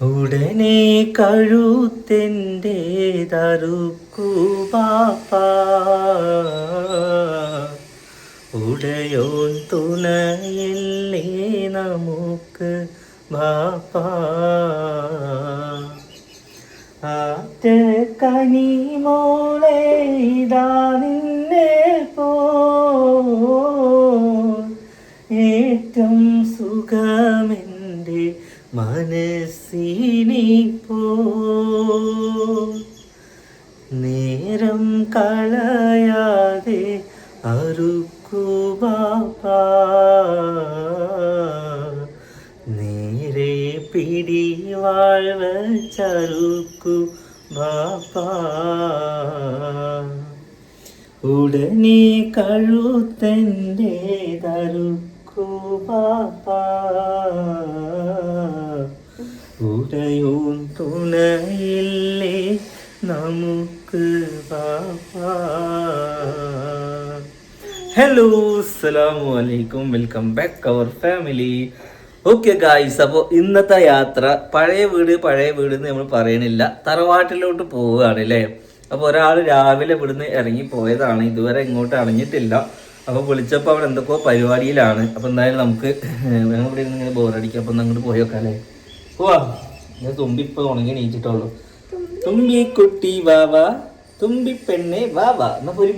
ഉടനെ കഴുത്തെന്റെ തറുക്കു പാപ്പ ഉടയോൻ തുണയല്ലേ നമുക്ക് ബാപ്പ ആറ്റ കനി മോളെ ഇതാ നിന്നെ പോ ഏറ്റം സുഖമെന്റെ മനസ്സിനിപ്പോ നേരം കളയാതെ അറുക്കു ബാപ്പ. നേരെ പിടി ചറുക്കു ബാപ്പ. ഉടനെ കഴുത്തന്റെ തറുക്കു ഉടയോൻ തുണയില്ലേ നമുക്ക് ഹലോ അസ്സലാമു അലൈക്കും. Welcome back our family okay guys അപ്പോൾ ഇന്നത്തെ യാത്ര പഴയ വീട് പഴയ വീട് എന്ന് നമ്മൾ പറയണില്ല. തറവാട്ടിലോട്ട് പോവുകയാണ് അല്ലേ? അപ്പോൾ ഒരാൾ രാവിലെ ഇവിടുന്ന് ഇറങ്ങി പോയതാണ്. ഇതുവരെ ഇങ്ങോട്ട് അണഞ്ഞിട്ടില്ല അപ്പോൾ വിളിച്ചപ്പോൾ അവിടെ എന്തൊക്കെയോ പരിപാടിയിലാണ്. അപ്പോൾ എന്തായാലും നമുക്ക് ഇവിടെ ഇരുന്ന് ഇങ്ങനെ ബോറടിക്കാം അപ്പോൾ അങ്ങോട്ട് പോയി വെക്കാല്ലേ പോവാ. ഞാൻ തുമ്പി ഇപ്പോൾ ഉണങ്ങി നീച്ചിട്ടുള്ളൂ തുമ്പി കുട്ടി വാവാ തുമ്പി പെണ്ണെ വാവാ എന്നാ പൊരി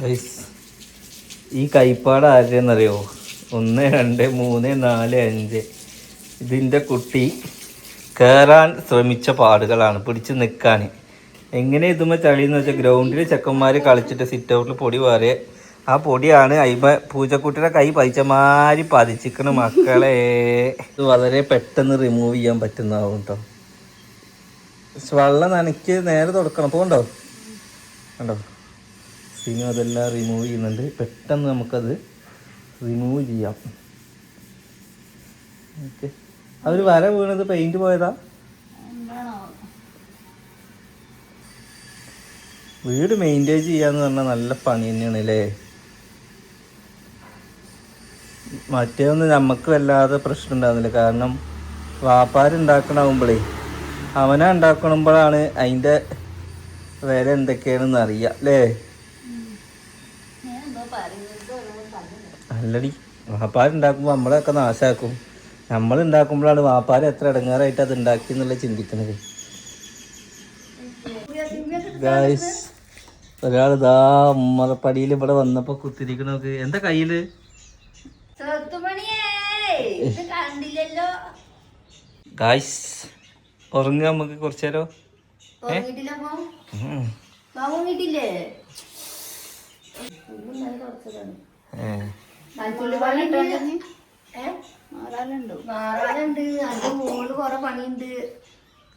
ഗൈസ് ഈ കൈപ്പാട് ആരുടെയെന്നറിയോ ഒന്ന് രണ്ട് മൂന്ന് നാല് അഞ്ച്. ഇതിന്റെ കുട്ടി കയറാൻ ശ്രമിച്ച പാടുകളാണ്. പിടിച്ച് നിൽക്കാൻ എങ്ങനെ ഇതുമ്മ ചളിയെന്ന് വെച്ചാൽ ഗ്രൗണ്ടിൽ ചെക്കന്മാർ കളിച്ചിട്ട് സിറ്റ് ഔട്ടിൽ പൊടി പാറിയ ആ പൊടിയാണ് അയിമ പൂച്ചക്കുട്ടിയുടെ കൈ പതിച്ചമാരി പതിച്ചിക്കണ മക്കളെ. ഇത് വളരെ പെട്ടെന്ന് റിമൂവ് ചെയ്യാൻ പറ്റുന്നതാവും കേട്ടോ വെള്ളം നനയ്ക്ക് നേരെ തുടക്കണം. പോകണ്ടോ കണ്ടോ? സിനിമ അതെല്ലാം റിമൂവ് ചെയ്യുന്നുണ്ട്. പെട്ടെന്ന് നമുക്കത് റിമൂവ് ചെയ്യാം. ഓക്കെ. അവർ വര വീണത് പെയിന്റ് പോയതാ? വീട് മെയിന്റെയിൻ ചെയ്യാന്ന് പറഞ്ഞാൽ നല്ല പണി തന്നെയാണ് അല്ലേ മറ്റേതൊന്നും നമുക്ക് വല്ലാതെ പ്രശ്നം ഉണ്ടാകുന്നില്ല കാരണം വാപ്പാരുണ്ടാക്കണാവുമ്പോഴേ അവനാ ഉണ്ടാക്കണമ്പോഴാണ് അതിന്റെ വില എന്തൊക്കെയാണെന്ന് അറിയാം അല്ലേ? അല്ലടി വാപ്പാരുണ്ടാക്കുമ്പോൾ നമ്മളെയൊക്കെ നാശാക്കും. നമ്മൾ ഉണ്ടാക്കുമ്പോഴാണ് വാപ്പാർ എത്ര ഇടങ്ങാറായിട്ട് അത് ഉണ്ടാക്കി എന്നുള്ള ചിന്തിക്കുന്നത് ഒരാൾ ഇതാ ഉമ്മറപ്പടിയിൽ ഇവിടെ വന്നപ്പോ കുത്തിരിക്കണോക്ക് എന്താ കയ്യിൽ? കണ്ടില്ലല്ലോ. ഗായ്സ് ഉറങ്ങുക നമുക്ക് കുറച്ചു നേരം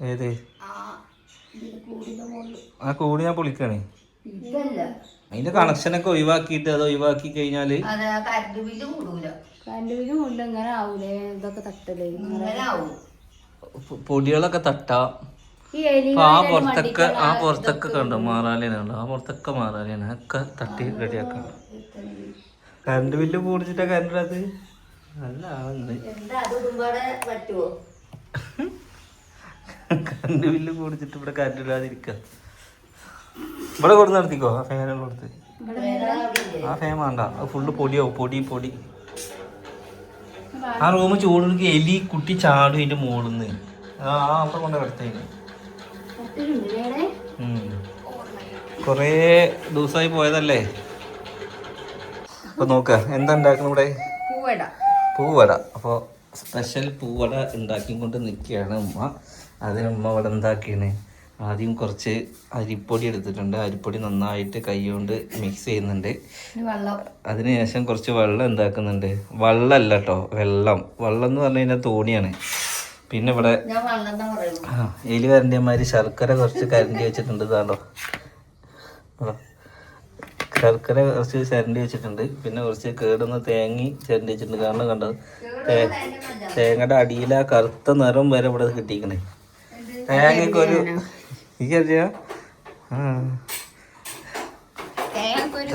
ഏത്? ആ കൂടി ഞാൻ പൊളിക്കണേ. ഇതല്ല. അതിന്റെ കണക്ഷൻ ഒക്കെ ഒഴിവാക്കിയിട്ട് അത് ഒഴിവാക്കി കഴിഞ്ഞാൽ? അത് കറണ്ട് ബില്ല് കൂടൂല. കറണ്ട് ബില്ലും കൊണ്ട് എങ്ങനെ ആവൂലേ? ഇതൊക്കെ തട്ടൽ. ഇങ്ങനെ ആവും പൊ- പൊടികളൊക്കെ തട്ടാ. ആ പുറത്തൊക്കെ ആ പുറത്തൊക്കെ കണ്ടോ? മാറാലേനുണ്ട് ആ പുറത്തൊക്കെ മാറാലേന ഒക്കെ തട്ടി റെഡിയാക്കാം. കറണ്ട് ബില്ല് കൂടിച്ചിട്ടാ കറണ്ട് അത് നല്ല കറണ്ട് ബില്ല് കൂടിച്ചിട്ട് ഇവിടെ കറണ്ട് ഇല്ലാതിരിക്ക ഇവിടെ കൊടുത്ത് നടത്തിക്കോ ആ ഫാനുള്ള കൊടുത്ത്. ആ ഫാൻ വേണ്ട. അത് ഫുള്ള് പൊടിയാവും പൊടി പൊടി. ആ റൂം ചൂടുക്ക് എലി കുട്ടി ചാടും എന്റെ മോളിന്ന്. ആ ആ അവിടെ കൊണ്ട് കിടത്തേന്. കൊറേ ദിവസമായി പോയതല്ലേ? അപ്പൊ നോക്ക എന്താ ഉണ്ടാക്കണം ഇവിടെ? പൂവട. അപ്പോൾ സ്പെഷ്യൽ പൂവട ഉണ്ടാക്കി ഉണ്ടാക്കിക്കൊണ്ട് നിൽക്കുകയാണ് ഉമ്മ. അതിന് ഉമ്മ ഇവിടെ എന്താക്കിയാണ് ആദ്യം കുറച്ച് അരിപ്പൊടി എടുത്തിട്ടുണ്ട്. അരിപ്പൊടി നന്നായിട്ട് കൈ കൊണ്ട് മിക്സ് ചെയ്യുന്നുണ്ട്. അതിനുശേഷം കുറച്ച് വെള്ളം എന്താക്കുന്നുണ്ട്? വെള്ളമല്ല കേട്ടോ വെള്ളം. വെള്ളം എന്ന് പറഞ്ഞു കഴിഞ്ഞാൽ തോണിയാണ്. പിന്നെ ഇവിടെ ആ എലി വരണ്ടിയമാതിരി ശർക്കര കുറച്ച് കരണ്ടി വെച്ചിട്ടുണ്ട് ഇതാണോ ശർക്കര കുറച്ച് ചരണ്ടി വെച്ചിട്ടുണ്ട്. പിന്നെ കുറച്ച് കേടുന്ന തേങ്ങി ചരണ്ടി വെച്ചിട്ടുണ്ട്. കാരണം കണ്ടത് തേങ്ങയുടെ അടിയിൽ ആ കറുത്ത നിറം വരെ ഇവിടെ കിട്ടിയിരിക്കണേ. തേങ്ങയൊക്കെ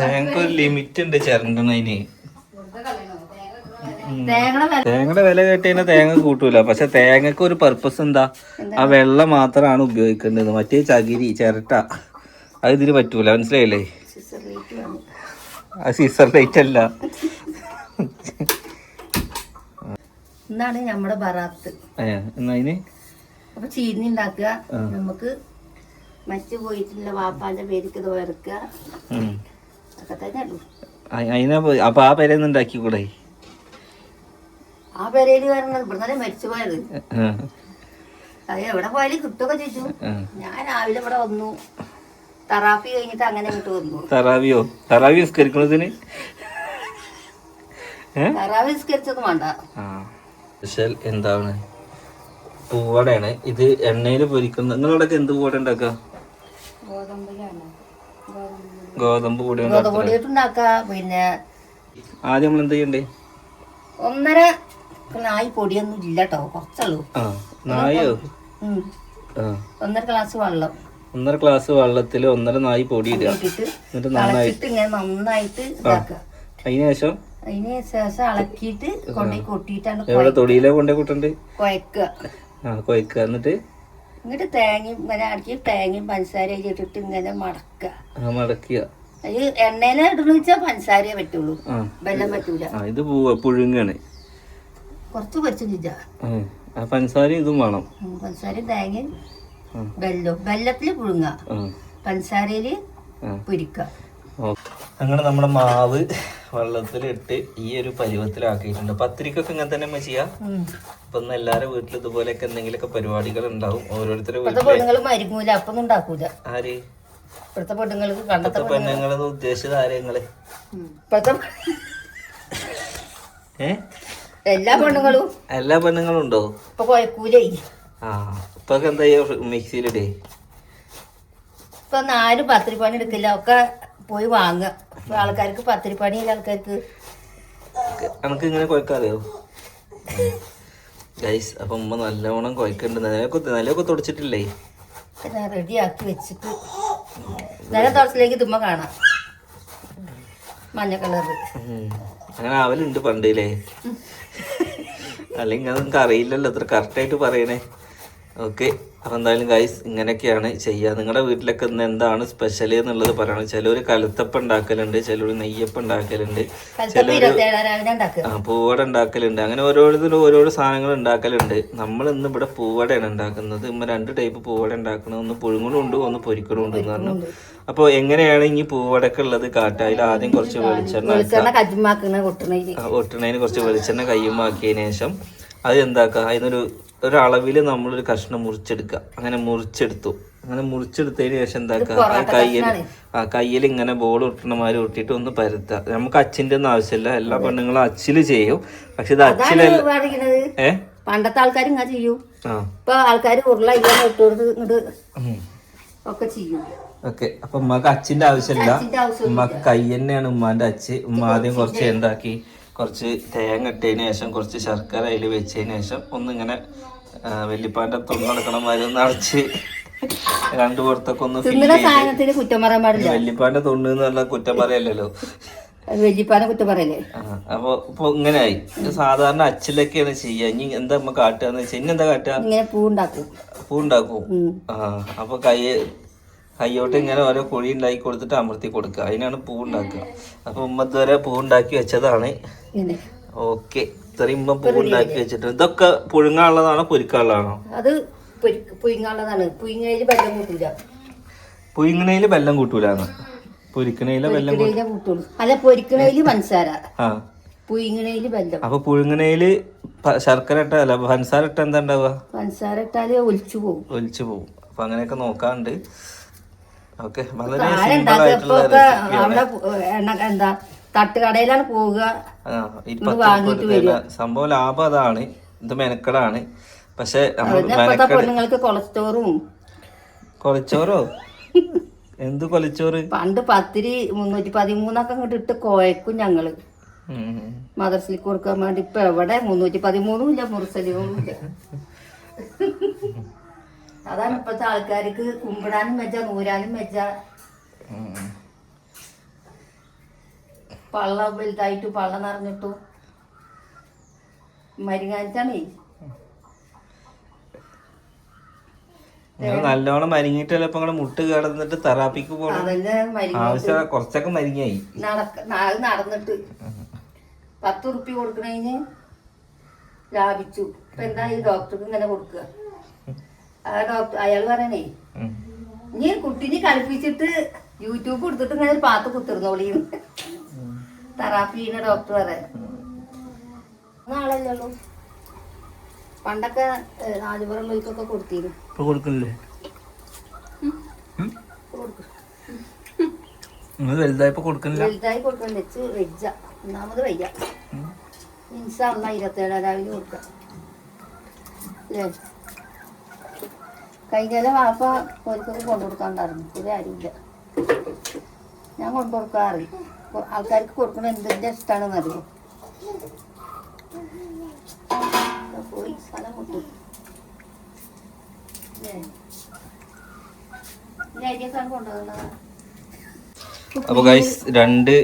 തേങ്ങക്ക് ഒരു ലിമിറ്റ് ഉണ്ട് ചിരണ്ടണതിന്. തേങ്ങയുടെ വില കേട്ടതിന് തേങ്ങ കൂട്ടൂല. പക്ഷെ തേങ്ങക്ക് ഒരു പർപ്പസ് എന്താ? ആ വെള്ളം മാത്രമാണ് ഉപയോഗിക്കേണ്ടത്. മറ്റേ ചകിരി ചിരട്ട അത് ഇതിന് പറ്റൂല. മനസ്സിലായില്ലേ? ആ സീസർ ലൈറ്റ് അല്ല. ഇന്നാണ് നമ്മുടെ ബറാത്ത്. എന്നാ അതിന്? അപ്പൊ ചീനി ഉണ്ടാക്കുക. നമുക്ക് മറ്റു പോയിട്ടുള്ള വാപ്പാന്റെ വറുക്കുക. ഉം. ഒക്കെ തന്നെ അതിനാ അപ്പൊ ആ പേരൊന്നും ഉണ്ടാക്കി കൂടെ ആ പെരയിൽ വരണത് ഇവിടെ മരിച്ചു പോയത് അത് എവിടെ പോയാലും കിട്ടുമൊക്കെ ചോദിച്ചു ഞാൻ രാവിലെ ഇവിടെ വന്നു. തറാഫി കഴിഞ്ഞിട്ട് അങ്ങനെ ഇങ്ങോട്ട് വന്നു. തറാവിയോ? തറാവി നിസ്കരിക്കണതിന്? തറാവി നിസ്കരിച്ചൊന്നും വേണ്ട. സ്പെഷ്യൽ എന്താണ്? പൂവടയാണ്. ഇത് എണ്ണയിൽ പൊരിക്കുന്ന നിങ്ങളവിടെ എന്ത് പൂവട ഉണ്ടാക്കുക? ഗോതമ്പ് ഗോതമ്പ് പിന്നെ ആദ്യം നമ്മൾ എന്ത് ചെയ്യണ്ടേ? ഒന്നര നായി പൊടിയൊന്നും ഇല്ല കേട്ടോ കുറച്ചുള്ളൂ നായോ? ഒന്നര ഗ്ലാസ് വെള്ളം. ഒന്നര ഗ്ലാസ് വെള്ളത്തിൽ ഒന്നര നായി പൊടി ഇടുക. എന്നിട്ട് ഇങ്ങനെ നന്നായിട്ട് ഇതാക്കുക. അതിനുശേഷം അതിന് ശേഷം ഇളക്കിയിട്ട് കൊണ്ടുപോയി കൊട്ടിയിട്ടാണ് എവിടെ തൊടിയിലെ കൊണ്ടേ കൂട്ടണ്ട്? കുഴക്കുക. ആ കൊയ്ക്കുക എന്നിട്ട് എന്നിട്ട് തേങ്ങയും ഇങ്ങനെ അടിച്ച് തേങ്ങയും പഞ്ചസാരയും ഇട്ടിട്ട് ഇങ്ങനെ മടക്കുക. മടക്കുക. അത് എണ്ണയിൽ ഇടണമെന്ന് വെച്ചാൽ പഞ്ചസാരയെ പറ്റുള്ളൂ. വെള്ളം പറ്റൂല. ഇത് പുഴുങ്ങാണ്. കുറച്ച് പൊരിച്ചില്ല പഞ്ചസാര ഇതും വേണം. പഞ്ചസാരയും തേങ്ങയും ഉം. വെല്ലത്തിൽ പുഴുങ്ങ പഞ്ചസാരയിൽ പൊരിക്കുക. അങ്ങനെ നമ്മുടെ മാവ് വെള്ളത്തിലിട്ട് ഈ ഒരു പരുവത്തിലാക്കിയിട്ടുണ്ട്. പത്തിരിക്കൊക്കെ ഇങ്ങനെ തന്നെ ചെയ്യാം? ഇപ്പൊ ഇന്ന് എല്ലാരും വീട്ടിൽ ഇതുപോലെയൊക്കെ എന്തെങ്കിലുമൊക്കെ പരിപാടികൾ ഉണ്ടാവും ഓരോരുത്തരുടെ ഉണ്ടാക്കൂല. ആര്? ഇപ്പോഴത്തെ പെണ്ണുങ്ങൾക്ക് കണ്ടത്തെ ഇപ്പത്തെ പെണ്ണുങ്ങളെന്ന് ഉദ്ദേശിച്ചത് ആരെങ്ങൾ എല്ലാ പെണ്ണുങ്ങളും. എല്ലാ പെണ്ണുങ്ങളും ഉണ്ടോ? ഇപ്പൊ കുഴക്കൂലേ. ആ ഇപ്പൊ എന്താ മിക്സിയിലിടേ? ഇപ്പൊ ആരും പത്തിരിപ്പണി എടുക്കില്ല ഒക്കെ പോയി വാങ്ങുക. ആൾക്കാർക്ക് പത്തിരിപ്പണിയില്ല ആൾക്കാർക്ക്. നമുക്ക് ഇങ്ങനെ കുഴക്കാറിയോ ഗൈസ് അപ്പൊ ഉമ്മ നല്ലവണ്ണം കുഴക്കുന്നുണ്ട് നിലയൊക്കെ നിലയൊക്കെ തുടച്ചിട്ടില്ലേ? ഞാൻ റെഡിയാക്കി വെച്ചിട്ട്. നില തുടച്ചിലേക്ക് തുമ്മ കാണാം. മഞ്ഞ കളറ്. അങ്ങനെ ആവലുണ്ട് പണ്ടില്ലേ അല്ലെങ്കിൽ അതൊക്കെ അറിയില്ലല്ലോ അത്ര കറക്റ്റായിട്ട് പറയണേ. ഓക്കെ അപ്പം എന്തായാലും ഗൈസ് ഇങ്ങനെയൊക്കെയാണ് ചെയ്യുക നിങ്ങളുടെ വീട്ടിലൊക്കെ ഇന്ന് എന്താണ് സ്പെഷ്യൽ എന്നുള്ളത് പറയണം. ചിലർ കലുത്തപ്പം ഉണ്ടാക്കലുണ്ട് ചിലർ നെയ്യപ്പം ഉണ്ടാക്കലുണ്ട് ചിലർ പൂവട ഉണ്ടാക്കലുണ്ട്. അങ്ങനെ ഓരോരുത്തരും ഓരോരോ സാധനങ്ങൾ ഉണ്ടാക്കലുണ്ട്. നമ്മൾ ഇന്ന് ഇവിടെ പൂവടയാണ് ഉണ്ടാക്കുന്നത്. ഇമ്മ രണ്ട് ടൈപ്പ് പൂവട ഉണ്ടാക്കുന്നത് ഒന്ന് പുഴുങ്ങണുണ്ട് ഒന്ന് പൊരിക്കണുണ്ട് എന്ന് പറഞ്ഞു. അപ്പോൾ എങ്ങനെയാണ് ഇനി പൂവടക്ക് ഉള്ളത്? കാട്ടുക അതിൽ ആദ്യം കുറച്ച് വെളിച്ചെണ്ണ ഒട്ടണതിന് കുറച്ച് വെളിച്ചെണ്ണ കയ്യുമാക്കിയതിനു ശേഷം അത് എന്താക്കുക? അതിനൊരു ഒരളവിൽ നമ്മളൊരു കഷ്ണം മുറിച്ചെടുക്കുക അങ്ങനെ മുറിച്ചെടുത്തു. അങ്ങനെ മുറിച്ചെടുത്തതിന് ശേഷം എന്താക്കുക ആ കയ്യിൽ ആ കയ്യിൽ ഇങ്ങനെ ബോൾ ഒട്ടണമാതിരി ഉരുട്ടിയിട്ട് ഒന്ന് പരത്തുക. നമുക്ക് അച്ഛന്റെ ഒന്നും ആവശ്യമില്ല. എല്ലാ പെണ്ണുങ്ങളും അച്ചിൽ ചെയ്യും. പക്ഷെ ഇത് അച്ചിലല്ല. ഏ? പണ്ടത്തെ ആൾക്കാർ ഇങ്ങനെ ചെയ്യും. ഇപ്പൊ ആൾക്കാർ ഉരുള ഇട്ട് ഒക്കെ ചെയ്യും. ഓക്കെ. അപ്പൊ ഉമ്മക്ക് അച്ഛന്റെ ആവശ്യമില്ല. ഉമ്മക്ക് കൈ തന്നെയാണ് ഉമ്മാന്റെ അച്ഛൻ ഉമ്മ ആദ്യം കുറച്ച് എന്താക്കി? കുറച്ച് തേങ്ങ ഇട്ടതിന് ശേഷം കുറച്ച് ശർക്കര അതിൽ വെച്ചതിന് ശേഷം ഒന്നിങ്ങനെ ആ, വല്യപ്പാന്റെ മരുന്ന് അടച്ച് രണ്ടു പുറത്തൊക്കെ ഒന്ന് വല്യപ്പാന്റെ തൊണ്ണ് എന്നുള്ള കുറ്റം പറയല്ലോ അത് വല്യപ്പാനെ കുറ്റം പറയല്ലേ? അപ്പൊ ഇപ്പൊ ഇങ്ങനെയായി. സാധാരണ അച്ചിലൊക്കെയാണ് ചെയ്യുക. ഇനി എന്താ നമ്മ കാട്ടുക ഇനി എന്താ കാട്ടുക? ഇങ്ങനെ പൂ ഉണ്ടാക്കും പൂ ഉണ്ടാക്കും അപ്പൊ കൈ കൈയോട്ട് ഇങ്ങനെ ഓരോ കുഴി ഉണ്ടാക്കി കൊടുത്തിട്ട് അമർത്തി കൊടുക്കുക. അതിനാണ് പൂ ഉണ്ടാക്കുക. അപ്പൊ ഉമ്മ ഇതുവരെ പൂ ഉണ്ടാക്കി വെച്ചതാണ്. ഓക്കെ. ഇത്രയും ഉമ്മ പൂ ഉണ്ടാക്കി വെച്ചിട്ട്. ഇതൊക്കെ പുഴുങ്ങാനുള്ളതാണോ പൊരിക്കാനുള്ളതാണോ? അത് പുഴുങ്ങാനുള്ളതാണ്. പുഴുങ്ങയിൽ വെള്ളം കൂട്ടില്ല പുഴുങ്ങണയിൽ വെള്ളം കൂട്ടൂലാന്ന്. പൊരിക്കണയിൽ വെള്ളം കൂട്ടുള്ളൂ അല്ല പൊരിക്കണയിൽ പഞ്ചസാര. ആ. പുഴുങ്ങണയിൽ അപ്പൊ പുഴുങ്ങണയിൽ ശർക്കര ഇട്ട അല്ല പഞ്ചസാര ഇട്ട എന്താ ഉണ്ടാവുക? പഞ്ചസാര ഇട്ടാൽ ഒലിച്ചു പോകും ഒലിച്ചു പോകും അപ്പൊ അങ്ങനെയൊക്കെ നോക്കാണ്ട്. ഓക്കെ വളരെ സിമ്പിൾ ആയിട്ടുള്ള റെസിപ്പിയാണ് എന്താ തട്ടുകടയിലാണ് പോവുക. സംഭവം ലാഭം അതാണ്. ഇത് മെനക്കടാണ്. പക്ഷെ കൊളച്ചോറോ പെണ്ണുങ്ങൾക്ക് കൊളസ്ട്രോളും? കൊലച്ചോറോ എന്ത് കൊലച്ചോറ് പണ്ട് പത്തിരി മുന്നൂറ്റി പതിമൂന്നൊക്കെ ഇങ്ങോട്ട് ഇട്ട് കോയക്കും ഞങ്ങൾ. മദർസിൽ കൊടുക്കാൻ വേണ്ടി ഇപ്പൊ എവിടെ? മുന്നൂറ്റി പതിമൂന്നും ഇല്ല മുറിസലിയും ഇല്ല അതാണ് ഇപ്പത്തെ ആൾക്കാർക്ക് കുമ്പിടാനും വെച്ച നൂരാനും വെച്ച. പള്ള വലുതായിട്ട് പള്ള നിറഞ്ഞിട്ടു. മരുങ്ങാനിച്ചാണേ. നല്ലോണം മരിങ്ങിട്ടല്ലേ ഇപ്പൊ നിങ്ങളെ മുട്ട് കിടന്നിട്ട് തെറാപ്പിക്ക് പോകണം കൊറച്ചൊക്കെ ആവശ്യം കുറച്ചൊക്കെ മരിങ്ങായി. നടന്നിട്ട്. പത്ത് ഉറുപ്പി കൊടുക്കണതിന് ലാഭിച്ചു. ഇപ്പൊ എന്താ ഈ ഡോക്ടർക്ക് ഇങ്ങനെ കൊടുക്കുക ആ ഡോക്ടർ അയാൾ പറയണേ. നീ കുട്ടിനെ കളിപ്പിച്ചിട്ട് യൂട്യൂബ് കൊടുത്തിട്ട് ഇങ്ങനെ പാത്ത് കുത്തിരുന്നോളിയും തെറാപ്പി ചെയ്യുന്ന ഡോക്ടർ പറയാൻ നാളല്ലല്ലോ പണ്ടൊക്കെ നാലുപുറം ലോയ്ക്കൊക്കെ കൊടുത്തിരുന്നു വലുതായപ്പോ കൊടുക്കണില്ല? വലുതായി കൊടുക്കാൻ വെച്ച് വെജ ഒന്നാമത് വയ്യ ഇൻഷാള്ള ഇരുപത്തേഴാം രാവിലെ കൊടുക്കാം. അല്ലേ? കഴിഞ്ഞാലെ വാപ്പ ഓർക്കൊക്കെ കൊണ്ടു കൊടുക്കാണ്ടായിരുന്നു ഒരു ആരുമില്ല ഞാൻ കൊണ്ടു കൊടുക്കാറ് ആൾക്കാർക്ക് കൊടുക്കണ എന്തിന്റെ ഇഷ്ടമാണെന്ന് അറിയാം? പോയി സ്ഥലം വിട്ടു. അല്ലേ ഈ അരിയൊക്കെ കൊണ്ടുപോകുന്നതാണ് അപ്പൊ ഗൈസ് രണ്ട്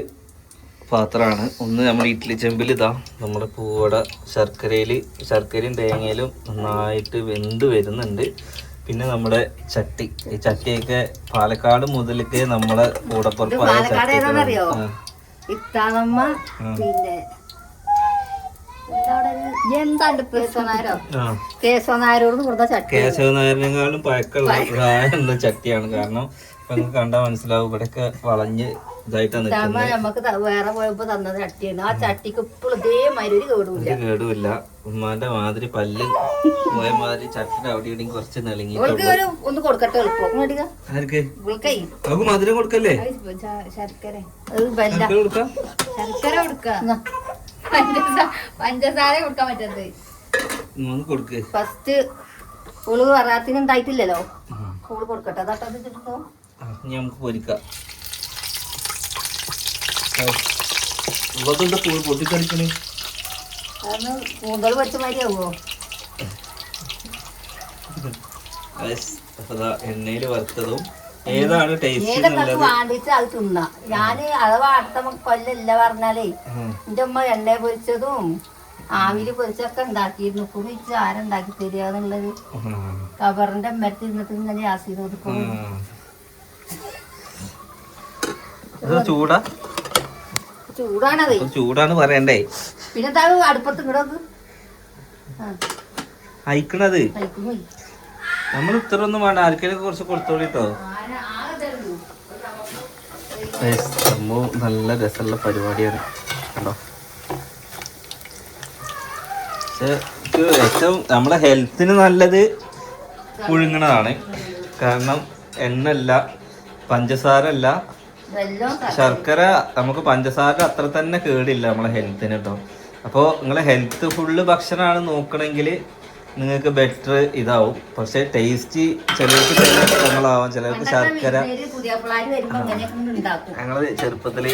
പാത്രമാണ്. ഒന്ന് നമ്മൾ ഇഡ്ഡലി ചെമ്പിൽ ഇതാ. നമ്മുടെ പൂവട ശർക്കരയിൽ ശർക്കരയും തേങ്ങയിലും നന്നായിട്ട് വെന്ത് വരുന്നുണ്ട്. പിന്നെ നമ്മുടെ ചട്ടി. ഈ ചട്ടിയൊക്കെ പാലക്കാട് മുതലൊക്കെ നമ്മളെ ഇത് കൂടപ്പുറപ്പായ ചട്ടി. ഇത്താണമ്മ പിന്നെ പഴക്കമുള്ള ചട്ടിയാണ്. കാരണം ഇപ്പൊ നിങ്ങൾക്ക് കണ്ടാൽ മനസ്സിലാവും ഇവിടെയൊക്കെ വളഞ്ഞ് ഇതായിട്ടാണ് നമുക്ക് വേറെ പോയപ്പോ തന്നത് ചട്ടിയാണ്. ആ ചട്ടിക്ക് ഇപ്പോഴും ഇതേമാതിരി ഒരു കേടുമില്ല കേടുമില്ല ഉമ്മാന്റെ മാതിരി പല്ല് പോയ മാതിരി ചട്ടിന്റെ അവിടെ ഇവിടെയും കുറച്ച് നെളിങ്ങി. ഒന്ന് കൊടുക്കട്ടെ ആർക്ക്? നമുക്ക് മധുരം കൊടുക്കല്ലേ? ശർക്കര. അത് ബല്ല. ശർക്കര കൊടുക്കാം? ശർക്കര കൊടുക്ക. പഞ്ചസാര പഞ്ചസാര കൊടുക്കാൻ പറ്റരുത്. ഒന്ന് കൊടുക്ക്. ഫസ്റ്റ് ഓൾ വറാത്തിന് ഉണ്ടായിട്ടില്ലല്ലോ. ഓൾ കൊടുക്കട്ടെ. അതാട്ടോ നമുക്ക് പൊരിക്കാം. ഇവക്കെന്താ പോ- പൊട്ടിക്കളിക്കണ് അതൊന്ന് കൂന്തൽ വെച്ച എണ്ണയിൽ വറുത്തതും ഏതാണ് ടേസ്റ്റ് ഏതൊക്കെ അത് തിന്ന. ഞാൻ അഥവാ അടുത്ത കൊല്ലല്ല പറഞ്ഞാലേ. എന്റെ ഉമ്മ എണ്ണ പൊരിച്ചതും ആവിൽ പൊരിച്ചൊക്കെ ഉണ്ടാക്കിയിരുന്നു. കുറി ആരുണ്ടാക്കി തരിക എന്നുള്ളത്. കബറിന്റെ അമ്മരത്തിൽ ഇരുന്നിട്ട് ഇങ്ങനെ ചൂടാ? ചൂടാണത്. ചൂടാണ് പറയണ്ടേ. പിന്നെ എന്താ അടുപ്പത്ത് ഇങ്ങോട്ട് അയക്കണത്? നമ്മൾ ഇത്ര ഒന്നും വേണ്ട. ആർക്കെങ്കിലും കുറച്ച് കൊടുത്തോളിട്ടോ സംഭവം നല്ല രസമുള്ള പരിപാടിയാണ്. കണ്ടോ? പക്ഷെ ഏറ്റവും നമ്മളെ ഹെൽത്തിന് നല്ലത് പുഴുങ്ങണതാണ്. കാരണം എണ്ണല്ല പഞ്ചസാര അല്ല ശർക്കര നമുക്ക് പഞ്ചസാര അത്ര തന്നെ കേടില്ല നമ്മളെ ഹെൽത്തിന് കേട്ടോ അപ്പോൾ നിങ്ങളെ ഹെൽത്ത് ഫുള്ള് ഭക്ഷണമാണ് നോക്കണമെങ്കിൽ നിങ്ങൾക്ക് ബെറ്റർ ഇതാവും. പക്ഷെ ടേസ്റ്റ് ചിലർക്ക് ചില ഇഷ്ടങ്ങളാവാം ചിലർക്ക് ശർക്കര. ഞങ്ങൾ ഞങ്ങൾ ചെറുപ്പത്തിൽ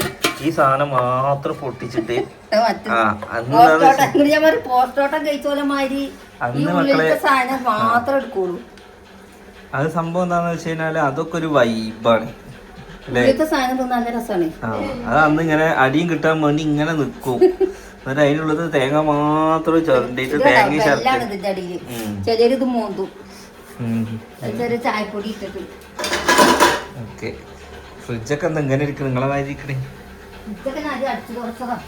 ഈ സാധനം മാത്രം പൊട്ടിച്ചിട്ട് ആ അന്ന് മക്കളെ- അത് സംഭവം എന്താണെന്ന് വെച്ച് കഴിഞ്ഞാൽ അതൊക്കെ ഒരു വൈബാണ് അത് അന്ന് ഇങ്ങനെ അടിയും കിട്ടാൻ വേണ്ടി ഇങ്ങനെ നിൽക്കും എന്നിട്ട് അതിനുള്ളത് തേങ്ങ മാത്രം ചുരണ്ടിട്ട് തേങ്ങ. ചിലരിത് മോന്തും ചെറിയ ചായപ്പൊടി ഇട്ടിട്ട്. ഓക്കെ. ഫ്രിഡ്ജൊക്കെ എന്താ ഇങ്ങനെ ഇരിക്കണം? നിങ്ങളെ വാരിക്കണേ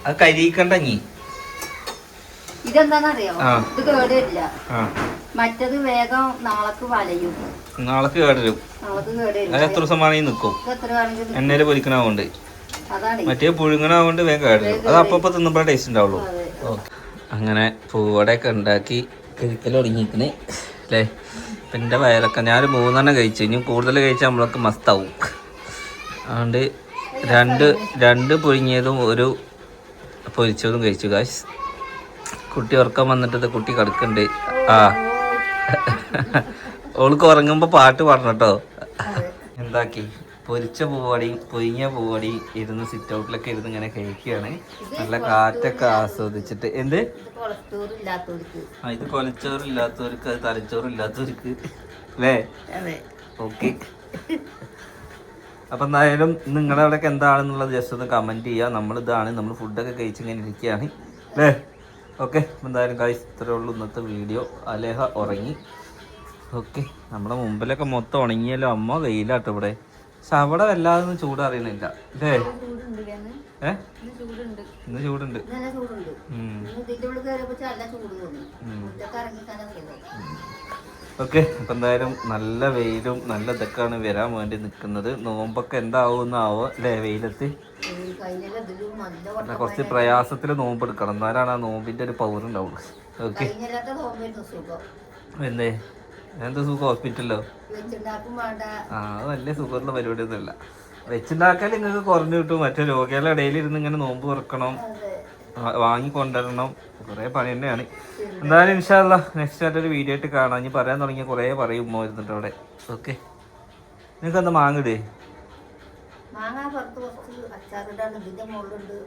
അത് കരിയിക്കണ്ടങ്ങി ഇതെന്താന്നറിയോ. ഇത് കേടില്ല മറ്റത് വേഗം നാളക്ക് വലയും. നാളെ കേടരും. നാളക്ക് കേടില്ല എത്ര ദിവസം വേണമെങ്കിൽ നിൽക്കും എണ്ണയിൽ പൊരിക്കണതുകൊണ്ട് അതാണ് മറ്റേ പുഴുങ്ങണതുകൊണ്ട് വേഗം കേടരും അത് അപ്പപ്പോ തിന്നുമ്പോഴേ ടേസ്റ്റ് ഉണ്ടാവുള്ളൂ. ഓക്കെ. അങ്ങനെ പൂവടയൊക്കെ ഉണ്ടാക്കി കഴിക്കൽ തുടങ്ങിയിരിക്കണേ. അല്ലേ? ഇപ്പം എന്റെ വയറൊക്കെ ഞാൻ മൂന്നെണ്ണം കഴിച്ചു. ഇനി കൂടുതൽ കഴിച്ചാൽ നമ്മളൊക്കെ മസ്താവും. അതുകൊണ്ട് രണ്ട് രണ്ട് പുഴുങ്ങിയതും ഒരു പൊരിച്ചതും കഴിച്ചു. കാശ് കുട്ടി ഉറക്കം വന്നിട്ട് കുട്ടി കിടക്കുന്നുണ്ട് ആ. ഓൾക്ക് ഉറങ്ങുമ്പോൾ പാട്ട് പാടണം കേട്ടോ. എന്താക്കി? പൊരിച്ച പൂവടിയും പൊരിഞ്ഞ പൂവടിയും ഇരുന്ന് സിറ്റ് ഔട്ടിലൊക്കെ ഇരുന്ന് ഇങ്ങനെ കഴിക്കുകയാണ്. നല്ല കാറ്റൊക്കെ ആസ്വദിച്ചിട്ട്. എന്ത്? ആ ഇത് കൊലച്ചോറില്ലാത്തവർക്ക് അത് തലച്ചോറില്ലാത്തവർക്ക് അല്ലേ? ഓക്കെ. അപ്പം എന്തായാലും നിങ്ങളുടെ അവിടെയൊക്കെ എന്താണെന്നുള്ളത് ജസ്റ്റ് ഒന്ന് കമന്റ് ചെയ്യുക നമ്മൾ ഇതാണ് നമ്മൾ ഫുഡൊക്കെ കഴിച്ച് ഇങ്ങനെ ഇരിക്കുകയാണ്. അല്ലേ? ഓക്കെ. എന്തായാലും കഴിച്ച് ഇത്രേ ഉള്ളൂ ഇന്നത്തെ വീഡിയോ അലേഹ ഉറങ്ങി. ഓക്കെ. നമ്മുടെ മുമ്പിലൊക്കെ മൊത്തം ഉണങ്ങിയല്ലോ. അമ്മ വെയിലാട്ടോ ഇവിടെ. പക്ഷെ വല്ലാതെ ചൂട് അറിയണില്ല അല്ലേ ചൂടുണ്ട് ഇന്ന് ഏ? ഇന്ന് ചൂടുണ്ട്. ഓക്കെ. അപ്പം എന്തായാലും നല്ല വെയിലും നല്ല ഇതൊക്കെയാണ് വരാൻ വേണ്ടി നിൽക്കുന്നത്. നോമ്പൊക്കെ എന്താവുന്നാവോ അല്ലേ വെയിലത്ത്? കുറച്ച് പ്രയാസത്തിൽ നോമ്പ് എടുക്കണം. എന്നാലാണ് ആ നോമ്പിന്റെ ഒരു പവർ ഉണ്ടാവുള്ളൂ. ഓക്കെ. എന്തേ? എന്താ സുഖം? ഹോസ്പിറ്റലിലോ? ആ അത് വലിയ സുഖമുള്ള പരിപാടിയൊന്നുമില്ല. വെച്ചുണ്ടാക്കാൻ നിങ്ങൾക്ക് കുറഞ്ഞു കിട്ടും. മറ്റേ രോഗികളുടെ ഇടയിൽ ഇരുന്ന് ഇങ്ങനെ നോമ്പ് തുറക്കണം. വാങ്ങിക്കൊണ്ടിരണം കുറേ പണി തന്നെയാണ്. എന്തായാലും ഇൻഷാല്ല നെക്സ്റ്റ് ആയിട്ടൊരു വീഡിയോ ആയിട്ട് കാണാം. ഇനി പറയാൻ തുടങ്ങിയ കുറേ പറയും ഉമ്മ ഇരുന്നിട്ട് അവിടെ. ഓക്കെ നിങ്ങൾക്ക് എന്താ മാങ്ങിടേ മാങ്ങ പുറത്ത് കുറച്ച് അച്ചാറിടാണ് ഇതിന്റെ മുകളിലുണ്ട്.